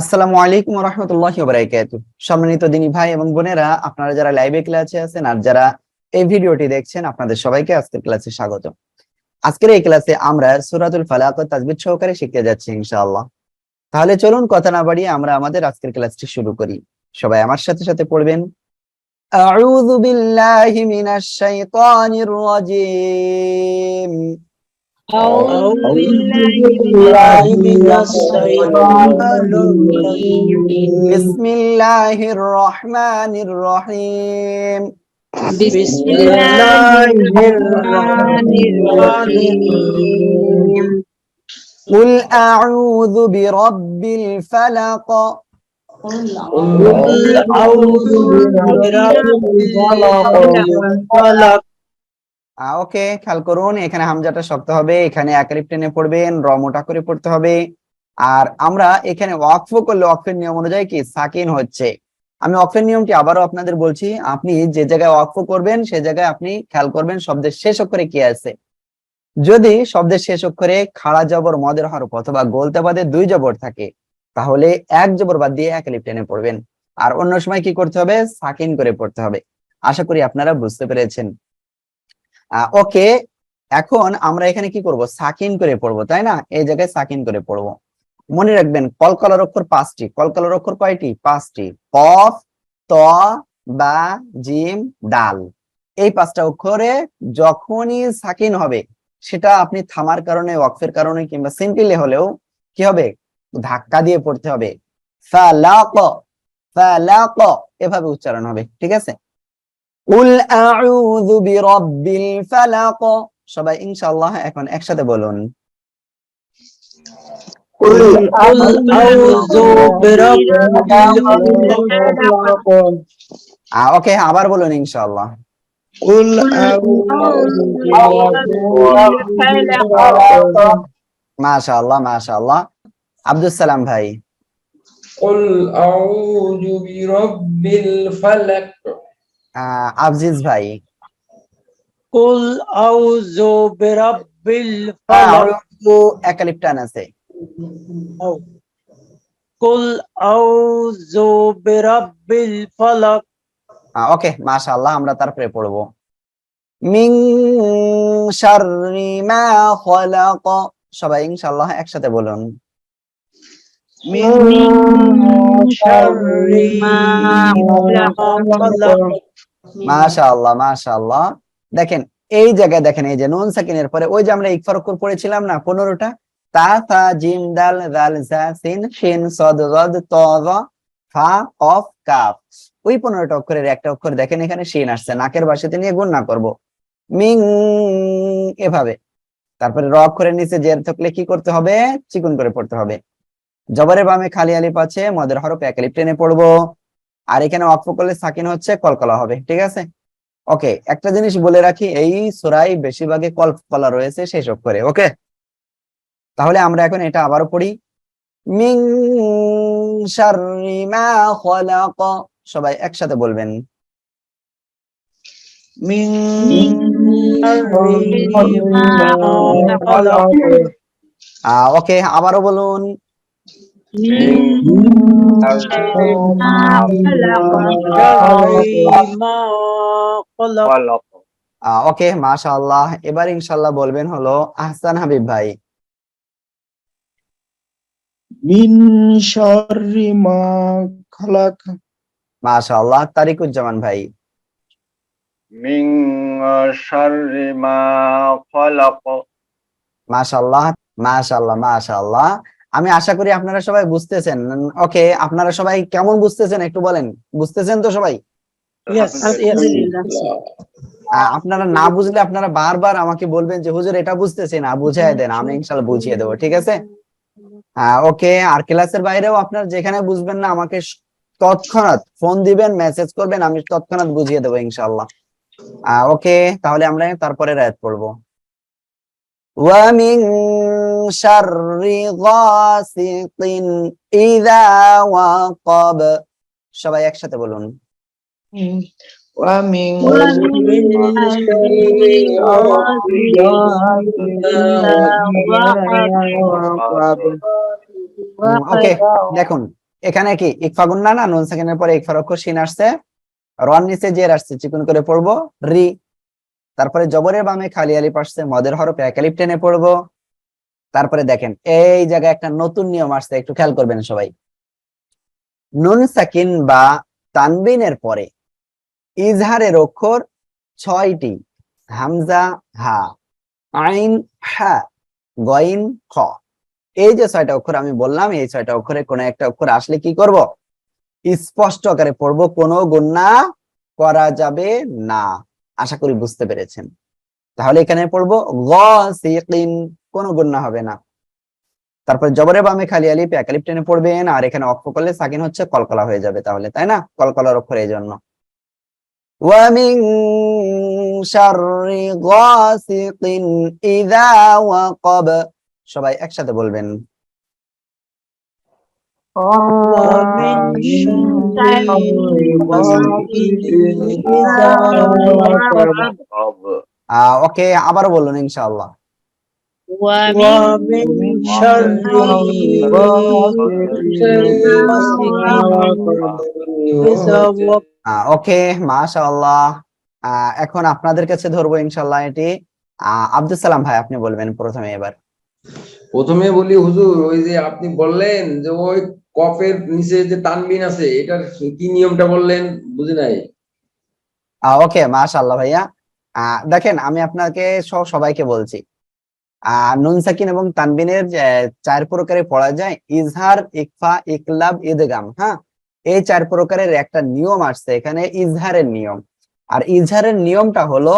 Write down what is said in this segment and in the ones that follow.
আসসালামু আলাইকুম রহমতুল্লাহ বারাকাতু সম্মানিত দিনী ভাই এবং বোনেরা, আপনারা যারা লাইভে ক্লাসে আছেন আর যারা এই ভিডিওটি দেখছেন, আপনাদের সবাইকে আজকের ক্লাসে স্বাগত আজকের এই ক্লাসে আমরা সূরাতুল ফালাক তাসবিহ সহকারে শিখতে যাচ্ছি ইনশাআল্লাহ। তাহলে চলুন, কথা না বাড়িয়ে আমরা আমাদের আজকের ক্লাসটি শুরু করি। সবাই আমার সাথে সাথে পড়বেন। আউযু বিল্লাহি মিনাশ শাইতানির রাজীম। أعوذ بالله من الشيطان الرجيم بسم الله الرحمن الرحيم بسم الله الرحمن الرحيم قل أعوذ برب الفلق قل أعوذ برب الفلق ওকে, খেয়াল করুন, এখানে হামজাটা শক্ত হবে, এখানে একারিপ টেনে পড়বেন, র মোটা করে পড়তে হবে। আর আমরা এখানে ওয়াকফ করলে ওয়াকফের নিয়ম অনুযায়ী কি? সাকিন হচ্ছে। আমি ওয়াকফের নিয়মটি আবারও আপনাদের বলছি, আপনি যে জায়গায় ওয়াকফ করবেন, সে জায়গায় আপনি খেয়াল করবেন শব্দের শেষ অক্ষরে কি আছে। যদি শব্দের শেষ অক্ষরে খাড়া জবর মদের হরফ অথবা গোলতে বাদে দুই জবর থাকে, তাহলে এক জবর বাদ দিয়ে এক লিপ টেনে পড়বেন। আর অন্য সময় কি করতে হবে? সাকিন করে পড়তে হবে। আশা করি আপনারা বুঝতে পেরেছেন। ওকে এখন আমরা এখানে কি করব? সাকিন করে পড়ব, তাই না? এই জায়গায় সাকিন করে পড়ব। মনে রাখবেন কলকলার অক্ষর পাঁচটি। কলকলার অক্ষর কয়টি? পাঁচটি। কফ, ত, বা, জিম, ডাল। এই পাঁচটা অক্ষরে যখনই সাকিন হবে, সেটা আপনি থামার কারণে, ওয়াকফের কারণে, কিংবা সিম্পলি হলেও কি হবে? ধাক্কা দিয়ে পড়তে হবে। ফালাক ফালাক এভাবে উচ্চারণ হবে, ঠিক আছে? উল আউযু বিরাব্বিল ফালাক। সবাই ইনশাআল্লাহ এখন একসাথে বলুন। উল আউযু বিরাব্বিল ওকে আবার বলুন ইনশাআল্লাহ। উল মাশাআল্লাহ মাশাআল্লাহ। আব্দুল সালাম ভাই। উল আউযু বিরাব্বিল ফালাক। আফজিজ ভাই। কুল আউযু বিরাব্বিল ফালাক। একালিপটান আছে। কুল আউযু বিরাব্বিল ফালাক। ওকে মাশাআল্লাহ আমরা তারপরে পড়ব। মিন শাররি মা খালাক। সবাই ইনশাআল্লাহ একসাথে বলুন। দেখেন, এই জায়গায় দেখেন, এই যে নুন সাকিনের পরে, ওই যে আমরা পড়েছিলাম না, পনেরোটা? তা জিম, দাল দাল সিন সদ রদ ত ফা, কফ, কাফ। ওই পনেরোটা অক্ষরের একটা অক্ষর দেখেন এখানে শিন আসছে, নাকের বাসাতে নিয়ে গুণ না করব। মিং, এভাবে। তারপরে র অক্ষরের নিচে জের থাকলে কি করতে হবে? চিকুন করে পড়তে হবে। জবরের বামে খালি আলিপ আছে, মদের হরফ এক আলিপ টেনে পড়ব। আর এখানে অক্ফ করলে সাকিন হচ্ছে কলকলা হবে, ঠিক আছে? ওকে, একটা জিনিস বলে রাখি, এই সোরাই বেশিরভাগে কলকলা রয়েছে, সেই সব করে, ওকে? তাহলে আমরা এখন এটা আবারও পড়ি। মিং মা সবাই একসাথে বলবেন। ওকে, আবারও বলুন। ওকে মাশাআল্লাহ। এবার ইনশাল্লাহ বলবেন হলো আহসান হাবিব ভাই। মাশাল্লাহ তারিকুজ্জামান ভাই। মিন শাররি মা মাশাআল্লাহ মাশাআল্লাহ। আমি আশা করি আপনারা সবাই বুঝতেছেন। ওকে আপনারা সবাই কেমন বুঝতেছেন একটু বলেন? বুঝতেছেন তো সবাই? আপনারা না বুঝলে আপনারা বারবার আমাকে বলবেন যে হুজুর এটা বুঝতেছি না বুঝাই দেন আমি ইনশাল্লাহ বুঝিয়ে দেবো ঠিক আছে? ওকে আর ক্লাসের বাইরেও আপনারা যেখানে বুঝবেন না আমাকে তৎক্ষণাৎ ফোন দিবেন মেসেজ করবেন আমি তৎক্ষণাৎ বুঝিয়ে দেবো ইনশাল্লাহ। ওকে তাহলে আমরা তারপরে রায়ত পড়ব। ওয়ামিং শাররি গাসিকিন ইযা ওয়াকাব। সবাই একসাথে বলুন। ওকে দেখুন এখানে কি ইকফাগুন গুন্না না নুন সেকেন্ডের পরে ইকফার অক্ষর সিন আসছে। রন নিচে জের আসছে চিকুন করে পড়ব। রি তারপরে জবরের বামে খালি আলিপ আসছে মদের হরফে একালিপ টেনে পড়ব। তারপরে দেখেন, এই জায়গায় একটা নতুন নিয়ম আসছে, একটু খেয়াল করবেন সবাই। নুন সাকিন বা তানবিনের পরে ইজহারের অক্ষর ছয়টি, হামজা, হা, আইন, হা, গইন, খ। এই যে ছয়টা অক্ষর আমি বললাম, এই ছয়টা অক্ষরে কোনো একটা অক্ষর আসলে কি করব? স্পষ্ট আকারে পড়ব, কোনো গুণা করা যাবে না। আশা করি বুঝতে পেরেছেন। তাহলে এখানে পড়ব, গ সিকিন কোনো গুণা হবে না তারপর জবরে বামে খালি আলিফ এক আলিফ টেনে পড়বেন আর এখানে অক্ষ করলে সাকিন হচ্ছে কলকলা হয়ে যাবে তাহলে তাই না কলকলার অক্ষর এই জন্য ومن شر غاسق إذا وقب সবাই একসাথে বলবেন ومن شر ওকে আবারও বলুন ইনশাআল্লাহ ومن شر ওকে মাশাআল্লাহ আহ, এখন আপনাদের কাছে ধরবো ইনশাআল্লাহ এটি আহ, আব্দুল সালাম ভাই আপনি বলবেন প্রথমে এবার প্রথমে বলি হুজুর ওই যে আপনি বললেন যে ওই কফের নিচে যে তানবিন আছে এটার কি নিয়মটা বললেন বুঝি নাই ওকে মাশাআল্লাহ ভাইয়া আহ, দেখেন আমি আপনাকে সহ সবাইকে বলছি আহ নুন সাকিন এবং তানবিনের চার প্রকারে পড়া যায়। ইজহার, ইকফা, ইকলাব, ইদগাম হ্যাঁ? এই চার প্রকারের একটা নিয়ম আসছে এখানে, ইজহারের নিয়ম। আর ইজহারের নিয়মটা হলো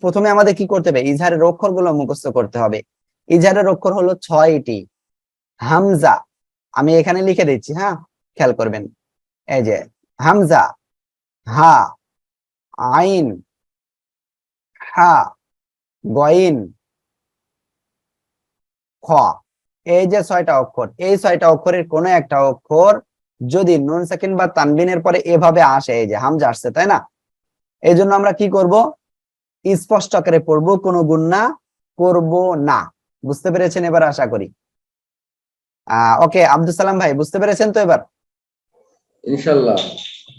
প্রথমে আমাদের কি করতে হবে? ইজহারের অক্ষরগুলো মুখস্থ করতে হবে। ইজহারের অক্ষর হলো ছয়টি। হামজা, আমি এখানে লিখে দিচ্ছি হ্যাঁ? খেয়াল করবেন। এই যে, হামজা, হা, আইন, হা, গইন খ। এই যে ছয়টা অক্ষর এই ছয়টা অক্ষরের কোনো একটা অক্ষর যদি নুন সাকিন বা তানবিনের পরে এভাবে আসে এই যে হামজা আসছে তাই না? এই জন্য আমরা কি করব? স্পষ্ট আকারে পড়ব কোনো গুণনা করব না। বুঝতে পেরেছেন এবার আশা করি? আহ ওকে আব্দুল সালাম ভাই বুঝতে পেরেছেন তো এবার? ইনশাল্লাহ।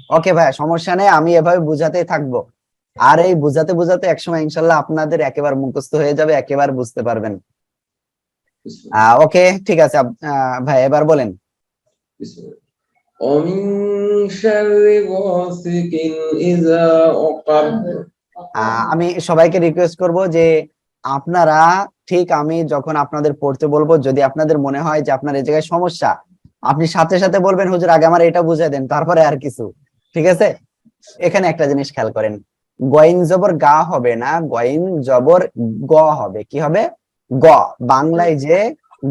ওকে ভাই সমস্যা নেই আমি এভাবে বুঝাতেই থাকব। আর এই বুঝাতে বুঝাতে একসময় ইনশাল্লাহ আপনাদের একেবারে মুখস্থ হয়ে যাবে একেবারে বুঝতে পারবেন। ওকে ঠিক আছে ভাই এবার বলেন। আমি সবাইকে রিকোয়েস্ট করব যে আপনারা ঠিক আমি যখন আপনাদের পড়তে বলব যদি আপনাদের মনে হয় যে আপনার এই জায়গায় সমস্যা আপনি সাথে সাথে বলবেন হুজুর আগে আমার এটা বুঝাই দেন তারপরে আর কিছু। ঠিক আছে? এখানে একটা জিনিস খেয়াল করেন। গোয়েন জবর গা হবে না গোয়েন জবর গ হবে। কি হবে? গ। বাংলায় যে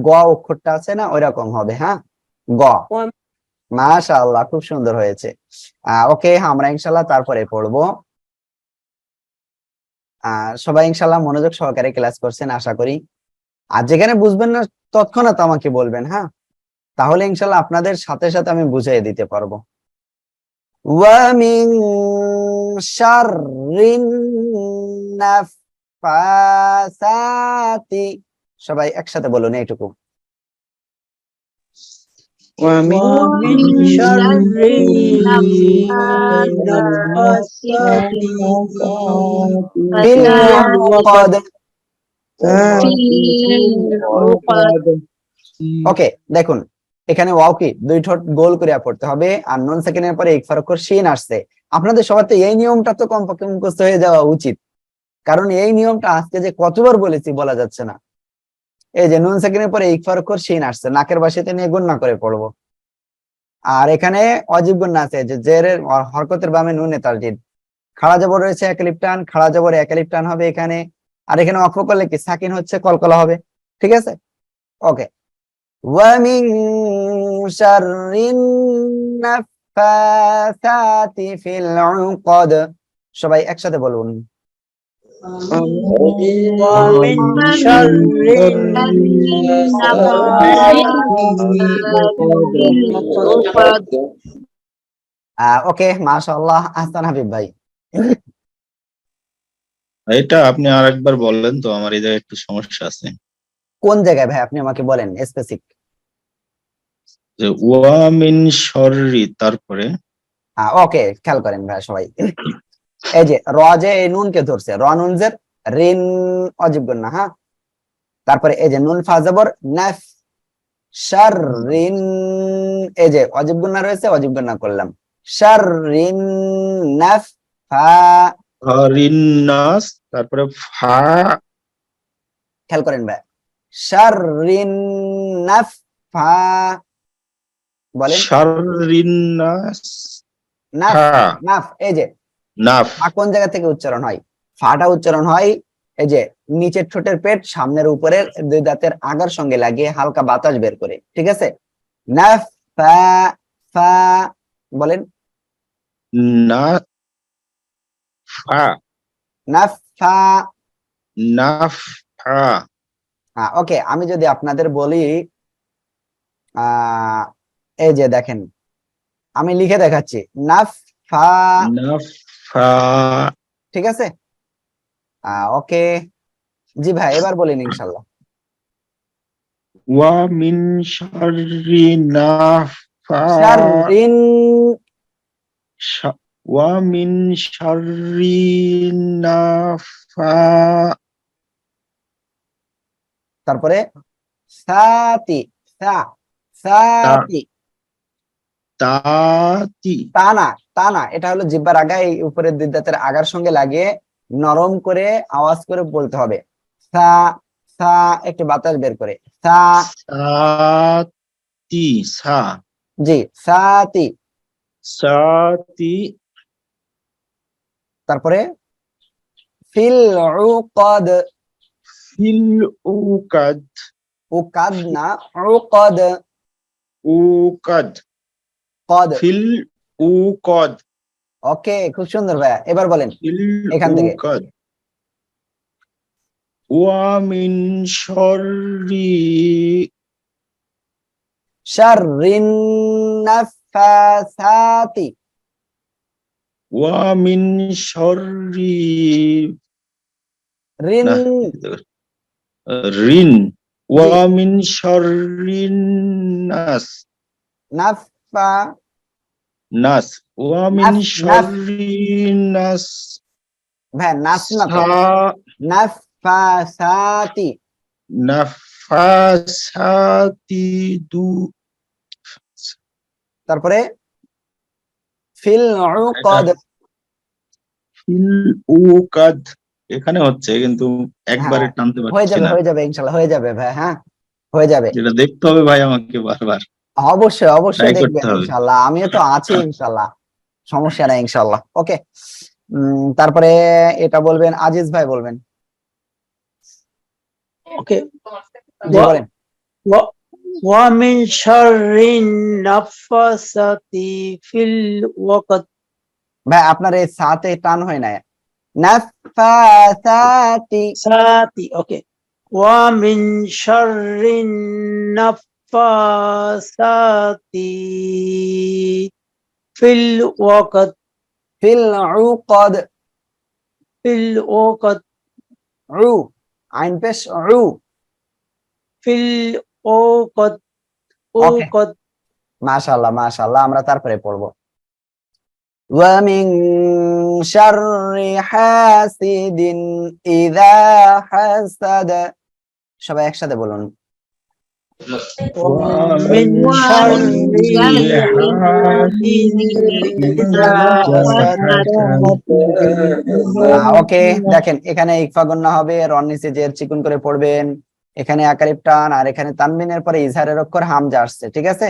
গ অক্ষরটা আছে না ওইরকম হবে হ্যাঁ? গ। মাশাআল্লাহ খুব সুন্দর হয়েছে। ওকে আমরা ইনশাল্লাহ তারপরে পড়ব। সবাই ইনশাল্লাহ মনোযোগ সহকারে ক্লাস করছেন আশা করি। আর যেখানে বুঝবেন না তৎক্ষণাৎ আমাকে বলবেন হ্যাঁ? তাহলে ইনশাল্লাহ আপনাদের সাথে সাথে আমি বুঝিয়ে দিতে পারব। ওয়ামিং শাররিন নাফ ফাসাতি সবাই একসাথে বলো না এটুকু ওকে দেখুন এখানে ওয়াও কি? দুই ঠোঁট গোল করে পড়তে হবে। আর নন সেকেন্ডের পরে এক ফরক্ষর সিন আসছে। আপনাদের সবার তো এই নিয়মটা তো কমপক্ষে মুখস্থ হয়ে যাওয়া উচিত। কারণ এই নিয়মটা আজকে যে কতবার বলেছি বলা যাচ্ছে না। এই যে নুন সাকিনের পরে ইকফার অক্ষর সিন আসছে নাকের বাসাতে নিয়ে গুণনা করে পড়ব। আর এখানে অজীব গুণ আছে, যে জের হরকতের বামে নুনে তালজিন খাড়া জবর রয়েছে একালিপ টান খাড়া জবর একালিপ টান হবে এখানে। আর এখানে অক্ষ করলে কি সাকিন হচ্ছে, কলকলা হবে। ঠিক আছে? ওকে। ওয়ামিং সারিন ফিল সবাই একসাথে বলুন। ومن شر ওকে মাশাআল্লাহ আহসান হাবিব ভাই এটা আপনি আর একবার বললেন তো আমার এই জায়গায় একটু সমস্যা আছে কোন জায়গায় ভাই আপনি আমাকে বলেন স্পেসিফিক যে ওয়া মিন শর্রি তারপরে ওকে খেয়াল করেন ভাই সবাই এই যে র যে এই নুনকে ধরছে র নুন জের রিন অজীব না হ্যাঁ? তারপরে এই যে নুন ফা জবর নাফ শার রিন এই যে অজীব রয়েছে অজীব করলাম। শার রিন নাফ ফা তারপরে ফা খেয়াল করেন ভাই। শার রিন নাফ ফা বলেন। নাফ নাফ এই যে নাফ। ফা কোন জায়গা থেকে উচ্চারণ হয়? ফাটা উচ্চারণ হয় এই যে নিচের ঠোঁটের পেট সামনের উপরের দুই দাঁতের আগার সঙ্গে লাগিয়ে হালকা বাতাস বের করে ঠিক আছে? নাফ ফা ফা বলেন। না ফা। নাফ ফা। নাফ ফা। হ্যাঁ ওকে আমি যদি আপনাদের বলি আহ এই যে দেখেন আমি লিখে দেখাচ্ছি নাফ ফা। ঠিক আছে? ওকে। জি ভাই এবার বলেন ইনশাল্লাহ ওয়া মিন শাররি নাফা ওয়া মিন শাররি নাফা তারপরে সাতি সা সাতি। তাতি। তানা তানা এটা হলো জিব্বার আগা এই উপরের দুই দাঁতের আগার সঙ্গে লাগিয়ে নরম করে আওয়াজ করে বলতে হবে। সা সা একটু বাতাস বের করে। সা সাতি সা। জি সাতি। সাতি। তারপরে ফিল উকদ ফিল উকাদ উকাদ না উকদ। উকাদ। কদ। ফিল উকদ ওকে খুব সুন্দর ভাইয়া। এবার বলেন এখান থেকে। উকাদ ওয়া মিন শাররি। শাররিন নাফাসাতি। ওয়া মিন শাররি। রিন। রিন। ওয়া মিন শাররিন নাস। নাফা নাস ওয়া মিন নাস, নাস। ভাই নাস না নাফাসাতি। নাফাসাতি দু তারপরে ফিল উকদ। ফিল উকাদ। এখানে হচ্ছে কিন্তু একবারে হ্যাঁ, টানতে হয়ে যাবে হয়ে যাবে ইনশাল্লাহ হয়ে যাবে ভাই হ্যাঁ। হয়ে যাবে। যেটা দেখতে হবে ভাই আমাকে বারবার। অবশ্যই অবশ্যই Try করতে দেখবেন হবে। ইনশাল্লাহ আমিও তো আছি ইনশাল্লাহ সমস্যা নাই ইনশাল্লাহ ওকে তারপরে এটা বলবেন আজিজ ভাই বলবেন ওকে জি বলেন ومن شر النفاثات في الوقت ভাই আপনার এই সাথে টান হয় না নাফাসাতি ساتي اوكي ومن شر النفاثات في الوقت ফিল উকদ في الوقت উ আইন পেশ উ في الوقت Okay. وقت মাশাআল্লাহ মাশাআল্লাহ আমরা তারপরে পড়বো ومن شر حاسد إذا حسد সবাই একসাথে বলুন ومن شر ওকে দেখেন এখানে ইকফা গণ্য হবে রন নিচে জের চিকুন করে পড়বেন এখানে আকারিব টান আর এখানে তানবিনের পরে ইজহারের অক্ষর হামজা আসছে ঠিক আছে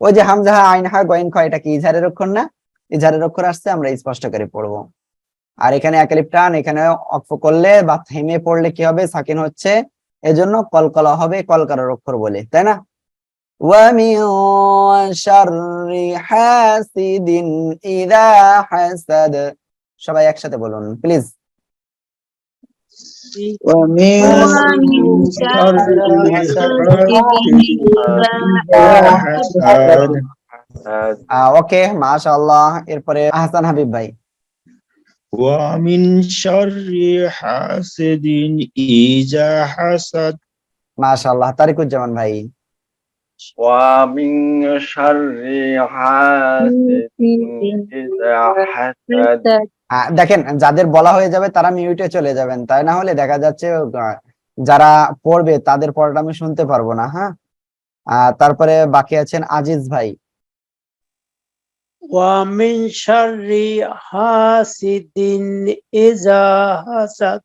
ওই যে হামজা হা আইন হা গয়েন খ এটা কি ইজহারের অক্ষর না ইজহারের অক্ষর আসছে আমরা স্পষ্ট করে পড়বো আর এখানে একালিপ টান এখানে অক্ষ করলে বা থেমে পড়লে কি হবে সাকিন হচ্ছে এজন্য কলকলা হবে কলকারার অক্ষর বলে তাই না? সবাই একসাথে বলুন প্লিজ। ওকে মাশাল এরপরে আহসান হাবিব ভাই। ومن شر حاسد إذا حسد মাশাআল্লাহ তারিকুজ্জামান ভাই ومن شر حاسد إذا حسد আহ, দেখেন যাদের বলা হয়ে যাবে তারা মিউটে চলে যাবেন তাই না হলে দেখা যাচ্ছে আহ, যারা পড়বে তাদের পড়াটা আমি শুনতে পারবো না হ্যাঁ আহ, তারপরে বাকি আছেন আজিজ ভাই ومن شر حاسد إذا حسد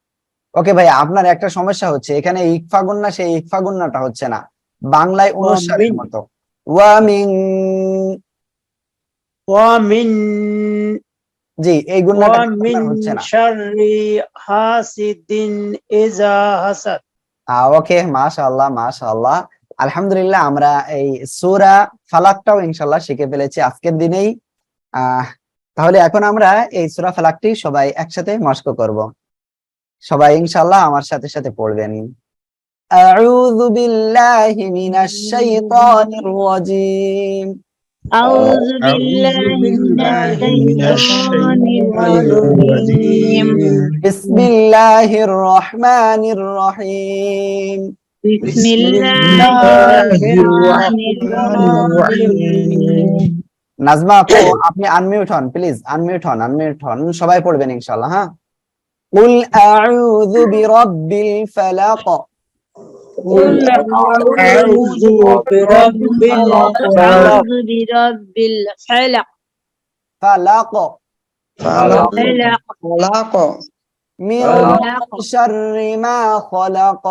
ওকে ভাই আপনার একটা সমস্যা হচ্ছে এখানে ইকফা গুন্না সেই ইকফা গুন্নাটা হচ্ছে না বাংলায় অনুসারের মিন- মতো ওয়ামিং ومن জি এই গুন্নাটা আপনার ومن হচ্ছে না شر حاسد إذا حسد আহ, ওকে মাশাআল্লাহ মাশাআল্লাহ আলহামদুলিল্লাহ আমরা এই সূরা ফালাকটাও ইনশাআল্লাহ শিখে ফেলেছি আজকের দিনেই আহ তাহলে এখন আমরা এই সূরা ফালাকটি সবাই একসাথে মস্ক করব সবাই ইনশাআল্লাহ আমার সাথে সাথে পড়বেন আউযু বিল্লাহি মিনাশ শাইতানির রাজীম أعوذ بالله من الشيطان الرجيم বিসমিল্লাহির রহমানির রহিম بسم الله الرحمن الرحيم নাজমা আপু আপনি আনমিউট হন প্লিজ আনমিউট হন আনমিউট হন সবাই পড়বেন ইনশাআল্লাহ হ্যাঁ قل أعوذ برب الفلق قل أعوذ برب الفلق أعوذ برب الفلق فلق فلق خلق من فلق شر ما خلق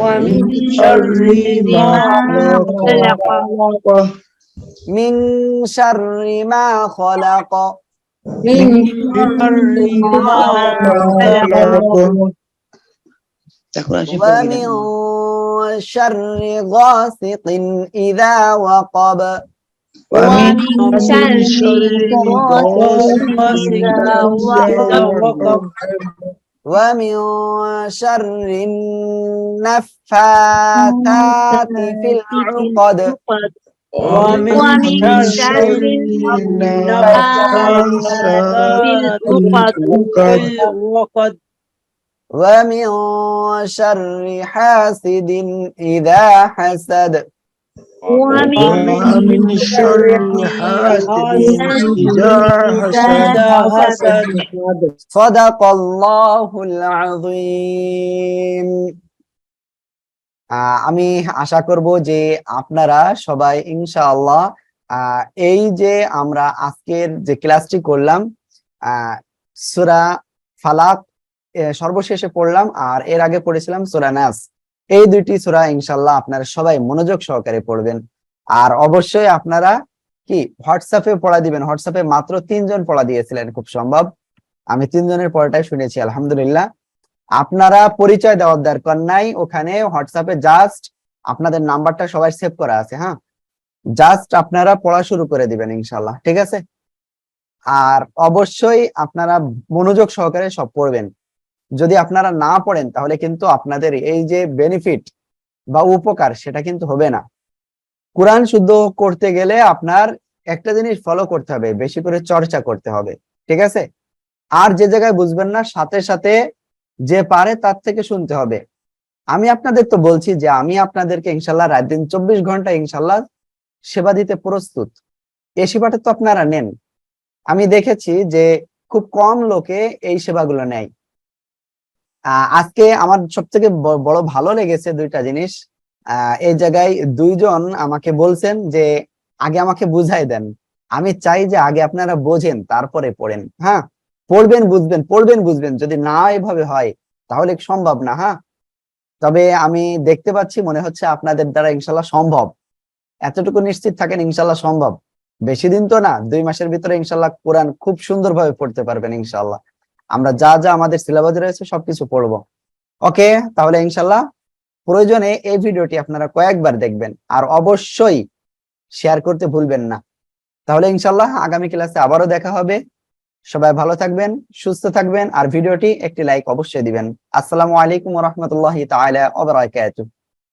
ومن شر ما خلق من شر ما خلق. من شر ما خلق. ومن شر غاسق إذا وقب. ومن شر غاسق إذا وقب. ومن شر النفاثات في العقد. ومن شر ومن شر حاسد إذا حسد. ومن شر حاسد إذا حسد. صدق الله العظيم. আমি আশা করব যে আপনারা সবাই ইনশাআল্লাহ এই যে আমরা আজকের যে ক্লাসটি করলাম সূরা ফালাক সর্বশেষে পড়লাম আর এর আগে পড়েছিলাম সূরা নাস। এই দুইটি সূরা ইনশাআল্লাহ আপনারা সবাই মনোযোগ সহকারে পড়বেন। আর অবশ্যই আপনারা কি হোয়াটসঅ্যাপে পড়া দিবেন? হোয়াটসঅ্যাপে মাত্র তিনজন পড়া দিয়েছিলেন, খুব সম্ভব। আমি তিনজনের পড়াটাই শুনেছি, আলহামদুলিল্লাহ। আপনারা পরিচয় দেওয়ার দরকার নাই। ওখানে হোয়াটসঅ্যাপে জাস্ট আপনাদের নাম্বারটা সবাই সেভ করা আছে হ্যাঁ? জাস্ট আপনারা পড়া শুরু করে দিবেন ইনশাল্লাহ ঠিক আছে? আর অবশ্যই আপনারা মনোযোগ সহকারে সব পড়বেন। যদি আপনারা না পড়েন, তাহলে কিন্তু আপনাদের এই যে বেনিফিট বা উপকার, সেটা কিন্তু হবে না। কোরআন শুদ্ধ করতে গেলে আপনার একটা জিনিস ফলো করতে হবে, বেশি করে চর্চা করতে হবে, ঠিক আছে? আর যে জায়গায় বুঝবেন না, সাথে সাথে যে পারে তার থেকে শুনতে হবে। আমি আপনাদের তো বলছি যে আমি আপনাদেরকে ইনশাল্লাহ রাত দিন চব্বিশ ঘণ্টা ইনশাল্লাহ সেবা দিতে প্রস্তুত। এই সেবাটা তো আপনারা নেন। আমি দেখেছি যে খুব কম লোকে এই সেবাগুলো নেয়। আজকে আমার সব থেকে বড় ভালো লেগেছে দুইটা জিনিস। এই জায়গায় দুইজন আমাকে বলছেন যে আগে আমাকে বুঝাই দেন। আমি চাই যে আগে আপনারা বোঝেন, তারপরে পড়েন। হ্যাঁ? পড়বেন, বুঝবেন পড়বেন, বুঝবেন। যদি না এভাবে হয়, তাহলে সম্ভব না হ্যাঁ? তবে আমি দেখতে পাচ্ছি, মনে হচ্ছে আপনাদের দ্বারা ইনশাল্লাহ সম্ভব। এতটুকু নিশ্চিত থাকেন, ইনশাল্লাহ সম্ভব। বেশি দিন তো না, দুই মাসের ভিতরে ইনশাল্লাহ কোরআন খুব সুন্দরভাবে পড়তে পারবেন, ইনশাল্লাহ। আমরা যা যা আমাদের সিলেবাসে রয়েছে, সবকিছু পড়ব। ওকে, তাহলে ইনশাল্লাহ প্রয়োজনে এই ভিডিওটি আপনারা কয়েকবার দেখবেন, আর অবশ্যই শেয়ার করতে ভুলবেন না। তাহলে ইনশাল্লাহ আগামী ক্লাসে আবারও দেখা হবে। সবাই ভালো থাকবেন, সুস্থ থাকবেন, আর ভিডিওটি একটি লাইক অবশ্যই দিবেন। আসসালামু আলাইকুম রহমতুল্লাহ তাআলা ওয়া